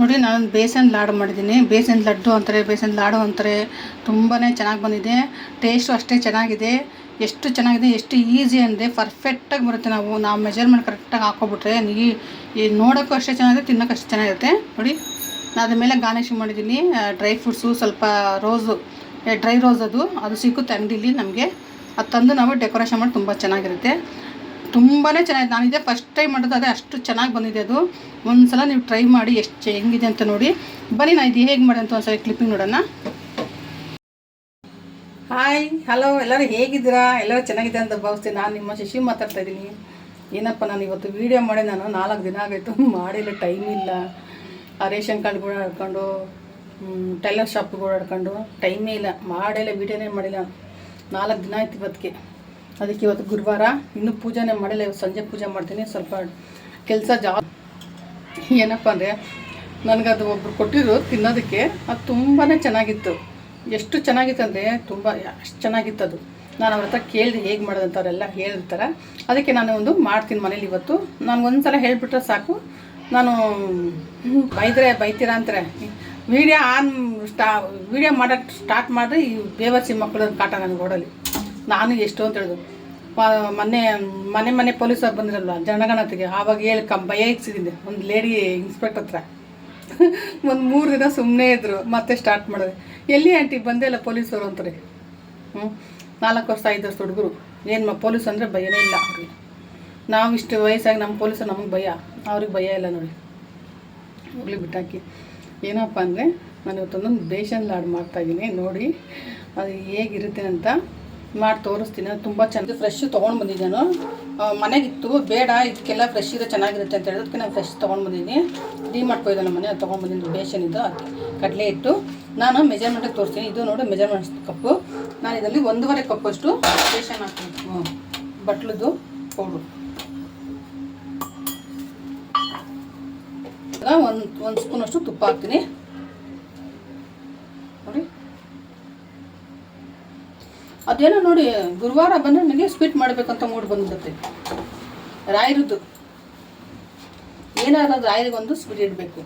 ನೋಡಿ, ನಾನು ಬೇಸನ್ ಲಾಡು ಮಾಡಿದ್ದೀನಿ. ಬೇಸನ್ ಲಡ್ಡು ಅಂತಾರೆ, ಬೇಸನ್ ಲಾಡು ಅಂತಾರೆ. ತುಂಬಾ ಚೆನ್ನಾಗಿ ಬಂದಿದೆ. ಟೇಸ್ಟು ಅಷ್ಟೇ ಚೆನ್ನಾಗಿದೆ. ಎಷ್ಟು ಚೆನ್ನಾಗಿದೆ, ಎಷ್ಟು ಈಸಿ ಅಂದರೆ ಪರ್ಫೆಕ್ಟಾಗಿ ಬರುತ್ತೆ ನಾವು. ನಾವು ಮೆಜರ್ಮೆಂಟ್ ಕರೆಕ್ಟಾಗಿ ಹಾಕೊಬಿಟ್ರೆ ನೀ ನೋಡೋಕ್ಕೂ ಅಷ್ಟೇ ಚೆನ್ನಾಗಿದೆ ತಿನ್ನೋಕ್ಕೂ ಅಷ್ಟೇ ಚೆನ್ನಾಗಿರುತ್ತೆ. ನೋಡಿ, ನಾನು ಅದ್ರ ಮೇಲೆ ಗಾರ್ನಿಷ್ ಮಾಡಿದ್ದೀನಿ. ಡ್ರೈ ಫ್ರೂಟ್ಸು ಸ್ವಲ್ಪ ರೋಸು ಡ್ರೈ ರೋಸ್ ಅದು. ಅದು ಸಿಕ್ಕುತ್ತೆ ಅಂಗಡೀಲಿ ನಮಗೆ. ಅದು ತಂದು ನಾವು ಡೆಕೋರೇಷನ್ ಮಾಡಿ ತುಂಬ ಚೆನ್ನಾಗಿರುತ್ತೆ. ತುಂಬಾ ಚೆನ್ನಾಗಿದೆ. ನಾನು ಇದೇ ಫಸ್ಟ್ ಟೈಮ್ ಮಾಡೋದು, ಅದೇ ಅಷ್ಟು ಚೆನ್ನಾಗಿ ಬಂದಿದೆ ಅದು. ಒಂದ್ಸಲ ನೀವು ಟ್ರೈ ಮಾಡಿ ಎಷ್ಟು ಹೆಂಗಿದೆ ಅಂತ ನೋಡಿ. ಬನ್ನಿ ನಾನು ಇದು ಹೇಗೆ ಮಾಡಿ ಅಂತ ಒಂದ್ಸಲ ಕ್ಲಿಪ್ಪಿಂಗ್ ನೋಡೋಣ. ಹಾಯ್ ಹಲೋ ಎಲ್ಲರೂ ಹೇಗಿದ್ದೀರಾ? ಎಲ್ಲರೂ ಚೆನ್ನಾಗಿದೆ ಅಂತ ಭಾವಿಸ್ತೀನಿ. ನಾನು ನಿಮ್ಮ ಶಶಿ ಮಾತಾಡ್ತಾ ಇದ್ದೀನಿ. ಏನಪ್ಪ, ನಾನು ಇವತ್ತು ವೀಡಿಯೋ ಮಾಡಿ ನಾನು ನಾಲ್ಕು ದಿನ ಆಗೈತು ಮಾಡಿಲ್ಲ ಟೈಮ್ ಇಲ್ಲ. ಆ ರೇಷನ್ ಕಾರ್ಡ್ ಓಡಾಡ್ಕೊಂಡು ಟೈಲರ್ ಶಾಪ್ಗೆ ಓಡಾಡ್ಕೊಂಡು ಟೈಮೇ ಇಲ್ಲ. ಮಾಡಿಲ್ಲ ವೀಡಿಯೋನೇ ಮಾಡಿಲ್ಲ. ನಾಲ್ಕು ದಿನ ಆಯ್ತು ಇವತ್ತಿಗೆ. ಅದಕ್ಕೆ ಇವತ್ತು ಗುರುವಾರ ಇನ್ನೂ ಪೂಜೆನೇ ಮಾಡಿಲ್ಲ, ಇವತ್ತು ಸಂಜೆ ಪೂಜೆ ಮಾಡ್ತೀನಿ. ಸ್ವಲ್ಪ ಕೆಲಸ ಜಾ ಏನಪ್ಪ ಅಂದರೆ, ನನಗದು ಒಬ್ಬರು ಕೊಟ್ಟಿದ್ರು ತಿನ್ನೋದಕ್ಕೆ. ಅದು ತುಂಬಾ ಚೆನ್ನಾಗಿತ್ತು. ಎಷ್ಟು ಚೆನ್ನಾಗಿತ್ತು ಅಂದರೆ ತುಂಬ ಅಷ್ಟು ಚೆನ್ನಾಗಿತ್ತು ಅದು. ನಾನು ಅವ್ರ ಹತ್ರ ಕೇಳಿದೆ ಹೇಗೆ ಮಾಡೋದಂತ ಅವರೆಲ್ಲ ಹೇಳಿರ್ತಾರೆ. ಅದಕ್ಕೆ ನಾನು ಒಂದು ಮಾಡ್ತೀನಿ ಮನೇಲಿ ಇವತ್ತು. ನಾನು ಒಂದು ಸಲ ಹೇಳಿಬಿಟ್ರೆ ಸಾಕು. ನಾನು ಬೈದರೆ ಬೈತೀರಾ ಅಂತಾರೆ. ವೀಡಿಯೋ ಆನ್ ಸ್ಟಾ ವೀಡಿಯೋ ಮಾಡೋಕ್ಕೆ ಸ್ಟಾರ್ಟ್ ಮಾಡಿದ್ರೆ ಈ ಬೇವರ್ಸಿ ಮಕ್ಕಳ ಕಾಟ ನನಗೆ ಓಡಲಿ ನಾನು ಎಷ್ಟು ಅಂತ ಹೇಳಿದ್ರು. ಮೊನ್ನೆ, ಮನೆ ಮನೆ ಪೊಲೀಸರು ಬಂದಿರಲ್ಲ ಜನಗಣತಿಗೆ, ಆವಾಗ ಹೇಳಿ ಕಂ, ಭಯ ಇಕ್ಸಿದ್ದೆ ಒಂದು ಲೇಡಿ ಇನ್ಸ್ಪೆಕ್ಟರ್ ಹತ್ರ. ಒಂದು ಮೂರು ದಿನ ಸುಮ್ಮನೆ ಇದ್ರು, ಮತ್ತೆ ಸ್ಟಾರ್ಟ್ ಮಾಡಿದೆ. ಎಲ್ಲಿ ಆಂಟಿ ಬಂದೇ ಇಲ್ಲ ಪೊಲೀಸರು ಅಂತಾರೆ. ಹ್ಞೂ ನಾಲ್ಕು ವರ್ಷ, ಐದು ವರ್ಷ ಹುಡುಗರು. ಏನು ಪೊಲೀಸ್ ಅಂದರೆ ಭಯನೇ ಇಲ್ಲ ಅವ್ರಿಗೆ. ನಾವು ಇಷ್ಟು ವಯಸ್ಸಾಗಿ ನಮ್ಮ ಪೊಲೀಸರು ನಮಗೆ ಭಯ. ಅವ್ರಿಗೆ ಭಯ ಇಲ್ಲ ನೋಡಿ. ಹೋಗ್ಲಿ ಬಿಟ್ಟಾಕಿ. ಏನಪ್ಪ ಅಂದರೆ ನಾನು ಇವತ್ತೊಂದೊಂದು ಬೇಸನ್ ಲಾಡ್ ಮಾಡ್ತಾಯಿದ್ದೀನಿ ನೋಡಿ, ಅದು ಹೇಗಿರುತ್ತೆ ಅಂತ. ಮಾಡಿ ತೋರಿಸ್ತೀನಿ. ಅದು ತುಂಬ ಚೆನ್ನಾಗಿ ಫ್ರೆಶ್ ತೊಗೊಂಡು ಬಂದಿದ್ದೆ ನಾನು ಆ, ಮನೆಗಿತ್ತು. ಬೇಡ ಇದಕ್ಕೆಲ್ಲ ಫ್ರೆಶ್ ಇದೆ ಚೆನ್ನಾಗಿರುತ್ತೆ ಅಂತ ಹೇಳೋದಕ್ಕೆ ನಾನು ಫ್ರೆಶ್ ತೊಗೊಂಡು ಬಂದಿದ್ದೀನಿ. ಡಿ ಮಾಡ್ಕೊಯ್ದೆ ನಮ್ಮ ಮನೆ ಅದು ತೊಗೊಂಡು ಬಂದಿದ್ದು ಬೇಷನ್ ಇದು. ಕಡಲೆ ಇಟ್ಟು ನಾನು ಮೆಜರ್ಮೆಂಟಿಗೆ ತೋರಿಸ್ತೀನಿ. ಇದು ನೋಡಿ ಮೆಜರ್ಮೆಂಟ್ಸ್ ಕಪ್ಪು. ನಾನು ಇದರಲ್ಲಿ ಒಂದೂವರೆ ಕಪ್ಪಷ್ಟು ಬೇಷನ್ ಹಾಕ್ತೀನಿ. ಬಟ್ಲದ್ದು ಪೌಡ್ರು ಒಂದು ಒಂದು ಸ್ಪೂನಷ್ಟು ತುಪ್ಪ ಹಾಕ್ತೀನಿ. ಅದೇನೋ ನೋಡಿ, ಗುರುವಾರ ಬಂದರೆ ನನಗೆ ಸ್ವೀಟ್ ಮಾಡಬೇಕಂತ ಮೂಡ್ ಬಂದ್ಬಿಡುತ್ತೆ. ರಾಯರದ್ದು ಏನಾದ್ರು ರಾಯರಿಗೆ ಒಂದು ಸ್ವೀಟ್ ಇಡಬೇಕು.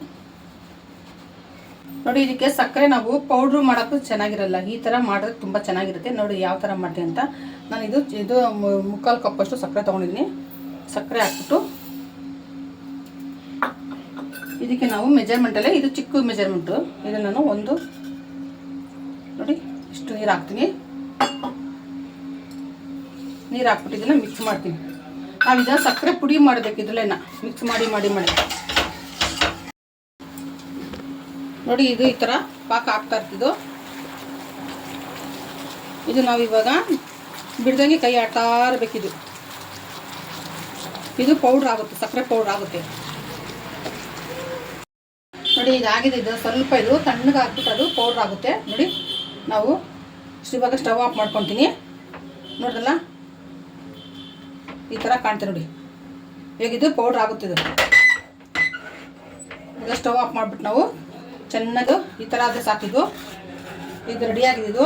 ನೋಡಿ, ಇದಕ್ಕೆ ಸಕ್ಕರೆ ನಾವು ಪೌಡ್ರು ಮಾಡೋಕ್ಕೂ ಚೆನ್ನಾಗಿರಲ್ಲ. ಈ ಥರ ಮಾಡಿದ್ರೆ ತುಂಬ ಚೆನ್ನಾಗಿರುತ್ತೆ. ನೋಡಿ, ಯಾವ ಥರ ಮಾಡ್ತೀನಿ ಅಂತ. ನಾನು ಇದು ಇದು ಮುಕ್ಕಾಲು ಕಪ್ಪಷ್ಟು ಸಕ್ಕರೆ ತೊಗೊಂಡಿದ್ದೀನಿ. ಸಕ್ಕರೆ ಹಾಕ್ಬಿಟ್ಟು. ಇದಕ್ಕೆ ನಾವು ಮೆಜರ್ಮೆಂಟಲ್ಲೇ ಇದು ಚಿಕ್ಕ ಮೆಜರ್ಮೆಂಟು ಇದು ನಾನು ಒಂದು, ನೋಡಿ, ಇಷ್ಟು ನೀರು ಹಾಕ್ತೀನಿ. ನೀರು ಹಾಕ್ಬಿಟ್ಟಿದ್ದನ್ನು ಮಿಕ್ಸ್ ಮಾಡ್ತೀನಿ. ನಾವು ಇದನ್ನ ಸಕ್ಕರೆ ಪುಡಿ ಮಾಡಬೇಕು ಇದ್ರಲ್ಲೇನ? ಮಿಕ್ಸ್ ಮಾಡಿ ಮಾಡಿ ಮಾಡಿ. ನೋಡಿ ಇದು ಈ ಥರ ಪಾಕ ಹಾಕ್ತಾ ಇರ್ತಿದ್ದು ಇದು ನಾವು ಇವಾಗ ಬಿಡ್ದಂಗೆ ಕೈ ಆಡ್ತಾ ಇರಬೇಕಿದು ಇದು. ಪೌಡ್ರ್ ಆಗುತ್ತೆ, ಸಕ್ಕರೆ ಪೌಡ್ರ್ ಆಗುತ್ತೆ. ನೋಡಿ ಇದಾಗಿದೆ ಇದು. ಸ್ವಲ್ಪ ಇದು ತಣ್ಣಗೆ ಹಾಕ್ಬಿಟ್ಟು ಅದು ಪೌಡ್ರ್ ಆಗುತ್ತೆ. ನೋಡಿ, ನಾವು ಇವಾಗ ಸ್ಟವ್ ಆಫ್ ಮಾಡ್ಕೊತೀನಿ. ನೋಡ್ರಲ್ಲ ಈ ಥರ ಕಾಣ್ತೀವಿ ನೋಡಿ. ಇದು ಪೌಡ್ರ್ ಆಗುತ್ತೆ ಇದು ಈಗ ಸ್ಟವ್ ಆಫ್ ಮಾಡಿಬಿಟ್ಟು ನಾವು ಚೆನ್ನಾಗಿ ಈ ಥರ ಆದರೆ ಸಾಕಿದ್ದು ಇದು. ರೆಡಿಯಾಗಿದೆ ಇದು.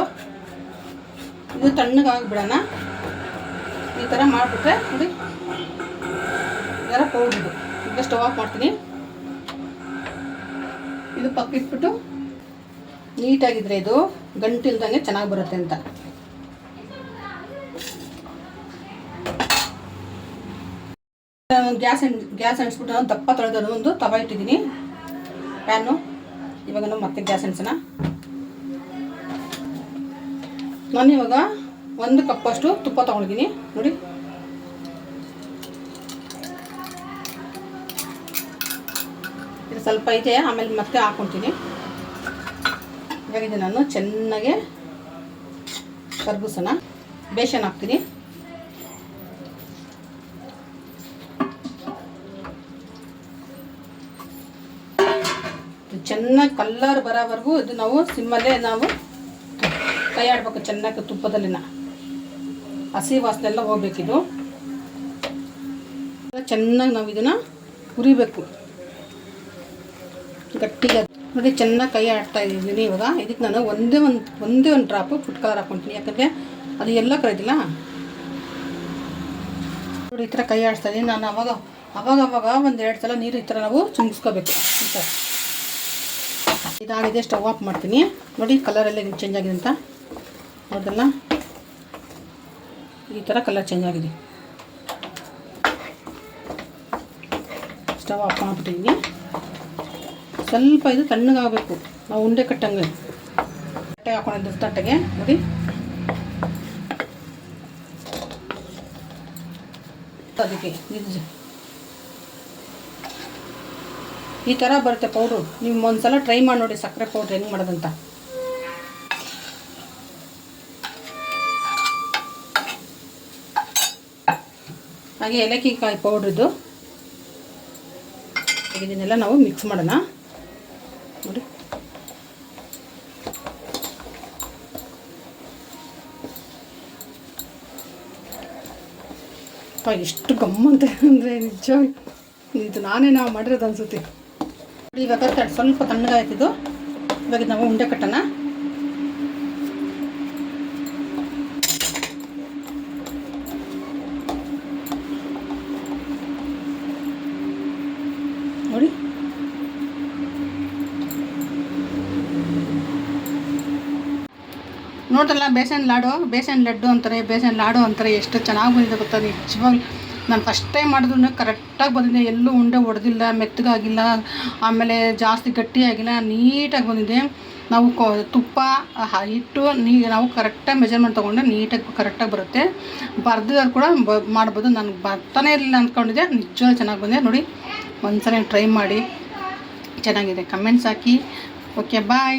ಇದು ತಣ್ಣಗೆ ಆಗಿಬಿಡೋಣ. ಈ ಥರ ಮಾಡಿಬಿಟ್ರೆ ನೋಡಿ. ಈ ಥರ ಪೌಡ್ರ್ ಇದು. ಈಗ ಸ್ಟವ್ ಆಫ್ ಮಾಡ್ತೀನಿ. ಇದು ಪಕ್ಕಿಟ್ಬಿಟ್ಟು ನೀಟಾಗಿದ್ರೆ ಇದು ಗಂಟಿಲ್ದಂಗೆ ಚೆನ್ನಾಗಿ ಬರುತ್ತೆ ಅಂತ. ಗ್ಯಾಸ್ ಗ್ಯಾಸ್ ಅಣಿಸ್ಬಿಟ್ಟು ನಾನು ದಪ್ಪ ತೊಳೆದ ಒಂದು ತವ ಇಟ್ಟಿದ್ದೀನಿ. ಪ್ಯಾನು ಇವಾಗ ನಾವು ಮತ್ತೆ ಗ್ಯಾಸ್ ಅಣಿಸೋಣ ನಾನು ಇವಾಗ ಒಂದು ಕಪ್ಪಷ್ಟು ತುಪ್ಪ ತೊಗೊಂಡಿದ್ದೀನಿ. ನೋಡಿ. ಇದು ಸ್ವಲ್ಪ ಐತೆ ಆಮೇಲೆ ಮತ್ತೆ ಹಾಕ್ಕೊಳ್ತೀನಿ ಇವಾಗ ನಾನು ಚೆನ್ನಾಗೆ ಕರ್ಗಿಸೋಣ. ಬೇಷನ್ ಹಾಕ್ತೀನಿ. ಚೆನ್ನಾಗಿ ಕಲ್ಲರ್ ಬರೋವರೆಗೂ ಇದು ನಾವು ಸಿಮ್ಮಲ್ಲೇ ನಾವು ಕೈ ಆಡ್ಬೇಕು ಚೆನ್ನಾಗಿ ತುಪ್ಪದಲ್ಲಿನ. ಹಸಿ ವಾಸನೆ ಎಲ್ಲ ಹೋಗ್ಬೇಕಿದು ಚೆನ್ನಾಗಿ ನಾವು ಇದನ್ನು ಹುರಿಬೇಕು. ಗಟ್ಟಿಗೆ ನೋಡಿ ಚೆನ್ನಾಗಿ ಕೈ ಆಡ್ತಾ ಇದ್ದೀನಿ ಇವಾಗ. ಇದಕ್ಕೆ ನಾನು ಒಂದೇ ಒಂದು ಒಂದೇ ಒಂದು ಡ್ರಾಪು ಫುಡ್ ಕಲರ್ ಹಾಕ್ಕೊತೀನಿ ಯಾಕಂದರೆ ಅದು ಎಲ್ಲ ಕರೆದಿಲ್ಲ. ನೋಡಿ ಈ ಥರ ಕೈ ಆಡ್ತಾ ಇದ್ದೀನಿ. ನಾನು ಅವಾಗ ಅವಾಗ ಅವಾಗ ಒಂದು ಎರಡು ಸಲ ನೀರು ಈ ಥರ ನಾವು ಚುಮ್ಸ್ಕೋಬೇಕು ಈ ಥರ ಇದಾಗಿದೆ ಸ್ಟವ್ ಆಫ್ ಮಾಡ್ತೀನಿ. ನೋಡಿ ಕಲರೆಲ್ಲ ಹೆಂಗೆ ಚೇಂಜ್ ಆಗಿದೆ ಅಂತ. ಹೌದಲ್ಲ? ಈ ಥರ ಕಲರ್ ಚೇಂಜ್ ಆಗಿದೆ. ಸ್ಟವ್ ಆಫ್ ಮಾಡಿಬಿಟ್ಟಿದ್ದೀನಿ ಸ್ವಲ್ಪ ಇದು ತಣ್ಣಗಾಗಬೇಕು. ನಾವು ಉಂಡೆ ಕಟ್ಟಂಗೆ. ತಟ್ಟೆ ಹಾಕೊಂಡಿದ್ದು ತಟ್ಟೆಗೆ. ನೋಡಿ. ಅದಕ್ಕೆ ಇದು ಈ ಥರ ಬರುತ್ತೆ ಪೌಡ್ರು ನೀವು ಒಂದ್ಸಲ ಟ್ರೈ ಮಾಡಿ ನೋಡಿ, ಸಕ್ಕರೆ ಪೌಡ್ರ್ ಹೆಂಗೆ ಮಾಡೋದಂತ. ಹಾಗೆ ಏಲಕ್ಕಿಕಾಯಿ ಕಾಯಿ ಪೌಡ್ರ್ ಇದು ಇದನ್ನೆಲ್ಲ ನಾವು ಮಿಕ್ಸ್ ಮಾಡೋಣ. ನೋಡಿ. ಎಷ್ಟು ಗಮ್ಮಂತೆ ಅಂದರೆ ನಿಜ ಇದು ನಾನೇ ನಾವು ಮಾಡಿರೋದು ಅನಿಸುತ್ತೆ. ಇವಾಗ ಸ್ವಲ್ಪ ತಣ್ಣಗಾಯ್ತಿದ್ದು ಇವಾಗ ನಾವು ಉಂಡೆ ಕಟ್ಟೋಣ. ನೋಡಿ. ನೋಡ್ರಲ್ಲ, ಬೇಸನ್ ಲಾಡು, ಬೇಸನ್ ಲಡ್ಡು ಅಂತಾರೆ, ಬೇಸನ್ ಲಾಡು ಅಂತಾರೆ, ಎಷ್ಟು ಚೆನ್ನಾಗಿ ಬಂದಿದೆ ಗೊತ್ತಾ, ನಿಜವಾಗ್ಲೂ. ನಾನು ಫಸ್ಟ್ ಟೈಮ್ ಮಾಡಿದ್ರು ಕರೆಕ್ಟಾಗಿ ಬಂದಿದೆ. ಎಲ್ಲೂ ಉಂಡೆ ಒಡೆದಿಲ್ಲ, ಮೆತ್ತಗಾಗಿಲ್ಲ, ಆಮೇಲೆ ಜಾಸ್ತಿ ಗಟ್ಟಿಯಾಗಿಲ್ಲ, ನೀಟಾಗಿ ಬಂದಿದೆ. ನಾವು ಕೊ, ತುಪ್ಪ ಹಿಟ್ಟು, ನೀ, ನಾವು ಕರೆಕ್ಟಾಗಿ ಮೆಜರ್ಮೆಂಟ್ ತೊಗೊಂಡೆ ನೀಟಾಗಿ ಕರೆಕ್ಟಾಗಿ ಬರುತ್ತೆ. ಬರ್ದಿರೋರು ಕೂಡ ಬ, ಮಾಡ್ಬೋದು. ನನಗೆ ಬರ್ತಾನೆ ಇರಲಿಲ್ಲ ಅಂದ್ಕೊಂಡಿದ್ದೆ. ನಿಜವಾಗ್ಲೂ ಚೆನ್ನಾಗಿ ಬಂದಿದೆ. ನೋಡಿ ಒಂದ್ಸಲ ಟ್ರೈ ಮಾಡಿ. ಚೆನ್ನಾಗಿದೆ. ಕಮೆಂಟ್ಸ್ ಹಾಕಿ. Okay bye